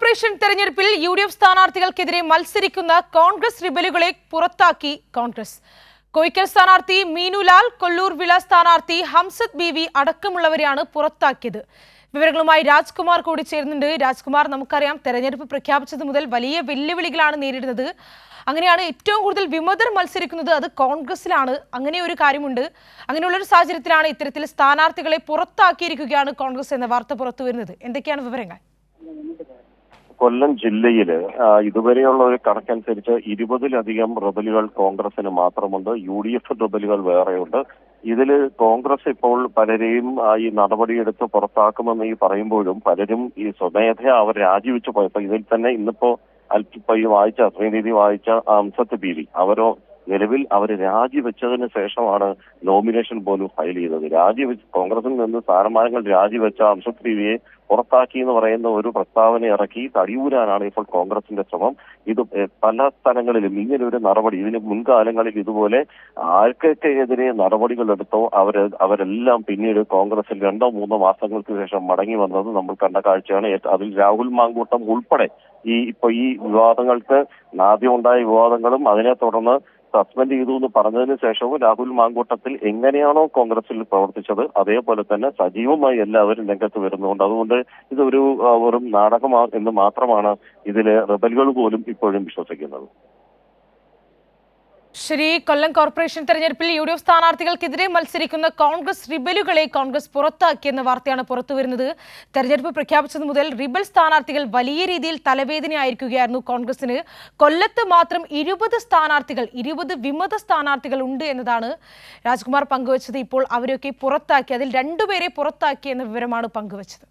Corporation തെരഞ്ഞെടുപ്പിൽ U D F സ്ഥാനാർത്ഥികൾക്കെതിരെ മത്സരിക്കുന്ന കോൺഗ്രസ് റിബലുകളെ പുറത്താക്കി കോൺഗ്രസ്. കോയിക്കൽ സ്ഥാനാർത്ഥി മീനുലാൽ കൊല്ലൂർ വിള സ്ഥാനാർത്ഥി ഹംസത് ബി വി അടക്കമുള്ളവരെയാണ് പുറത്താക്കിയത്. വിവരങ്ങളുമായി രാജ്കുമാർ കൂടി ചേരുന്നുണ്ട്. രാജ്കുമാർ നമുക്കറിയാം തെരഞ്ഞെടുപ്പ് പ്രഖ്യാപിച്ചത് മുതൽ വലിയ വെല്ലുവിളികളാണ് നേരിടുന്നത്. അങ്ങനെയാണ് ഏറ്റവും കൂടുതൽ വിമതർ മത്സരിക്കുന്നത് അത് കോൺഗ്രസിലാണ്. അങ്ങനെ ഒരു കാര്യമുണ്ട്. അങ്ങനെയുള്ളൊരു സാഹചര്യത്തിലാണ് ഇത്തരത്തിൽ സ്ഥാനാർത്ഥികളെ പുറത്താക്കിയിരിക്കുകയാണ് കോൺഗ്രസ് എന്ന വാർത്ത പുറത്തു വരുന്നത് എന്തൊക്കെയാണ് വിവരങ്ങൾ? കൊല്ലം ജില്ലയിൽ ഇതുവരെയുള്ള ഒരു കണക്കനുസരിച്ച് ഇരുപതിലധികം റബലുകൾ കോൺഗ്രസിന് മാത്രമുണ്ട്. യു ഡി എഫ് റബലുകൾ വേറെയുണ്ട്. ഇതിൽ കോൺഗ്രസ് ഇപ്പോൾ പലരെയും ഈ നടപടിയെടുത്ത് പുറത്താക്കുമെന്ന് ഈ പറയുമ്പോഴും പലരും ഈ സ്വമേധയാ അവർ രാജിവെച്ചു പോയപ്പോ ഇതിൽ തന്നെ ഇന്നിപ്പോ ഈ വായിച്ച ശ്രീനിധി വായിച്ച അംസത്ത് ബീവി. അവരോ നിലവിൽ അവർ രാജിവെച്ചതിന് ശേഷമാണ് നോമിനേഷൻ പോലും ഫയൽ ചെയ്തത്. രാജിവെച്ച് കോൺഗ്രസിൽ നിന്ന് സ്ഥാനമാനങ്ങൾ രാജിവെച്ച അംശത് ബിവിയെ പുറത്താക്കി എന്ന് പറയുന്ന ഒരു പ്രസ്താവന ഇറക്കി തടിയൂരാനാണ് ഇപ്പോൾ കോൺഗ്രസിന്റെ ശ്രമം. ഇത് പല സ്ഥലങ്ങളിലും ഇങ്ങനെ ഒരു നടപടി ഇതിന് മുൻകാലങ്ങളിൽ ഇതുപോലെ ആർക്കൊക്കെ എതിരെ നടപടികൾ എടുത്തോ അവർ അവരെല്ലാം പിന്നീട് കോൺഗ്രസിൽ രണ്ടോ മൂന്നോ മാസങ്ങൾക്ക് ശേഷം മടങ്ങി വന്നത് നമ്മൾ കണ്ട കാഴ്ചയാണ്. അതിൽ രാഹുൽ മാങ്കൂട്ടം ഉൾപ്പെടെ ഈ ഇപ്പൊ ഈ വിവാദങ്ങൾക്ക് ആദ്യം ഉണ്ടായ വിവാദങ്ങളും അതിനെ തുടർന്ന് സസ്പെൻഡ് ചെയ്തു എന്ന് പറഞ്ഞതിന് ശേഷവും രാഹുൽ മാങ്കൂട്ടത്തിൽ എങ്ങനെയാണോ കോൺഗ്രസിൽ പ്രവർത്തിച്ചത് അതേപോലെ തന്നെ സജീവമായി എല്ലാവരും രംഗത്ത് വരുന്നുണ്ട്. അതുകൊണ്ട് ഇതൊരു വെറും നാടകമാ എന്ന് മാത്രമാണ് ഇതിലെ റിബലുകൾ പോലും ഇപ്പോഴും വിശ്വസിക്കുന്നത്. ശരി കൊല്ലം കോർപ്പറേഷൻ തെരഞ്ഞെടുപ്പിൽ യു ഡി എഫ് സ്ഥാനാർത്ഥികൾക്കെതിരെ മത്സരിക്കുന്ന കോൺഗ്രസ് റിബലുകളെ കോൺഗ്രസ് പുറത്താക്കിയെന്ന വാർത്തയാണ് പുറത്തുവരുന്നത്. തെരഞ്ഞെടുപ്പ് പ്രഖ്യാപിച്ചത് മുതൽ റിബൽ സ്ഥാനാർത്ഥികൾ വലിയ രീതിയിൽ തലവേദനയായിരിക്കുകയായിരുന്നു കോൺഗ്രസിന്. കൊല്ലത്ത് മാത്രം ഇരുപത് സ്ഥാനാർത്ഥികൾ ഇരുപത് വിമത സ്ഥാനാർത്ഥികൾ ഉണ്ട് എന്നതാണ് രാജ്കുമാർ പങ്കുവച്ചത്. ഇപ്പോൾ അവരൊക്കെ പുറത്താക്കി അതിൽ രണ്ടുപേരെ പുറത്താക്കി എന്ന വിവരമാണ് പങ്കുവച്ചത്.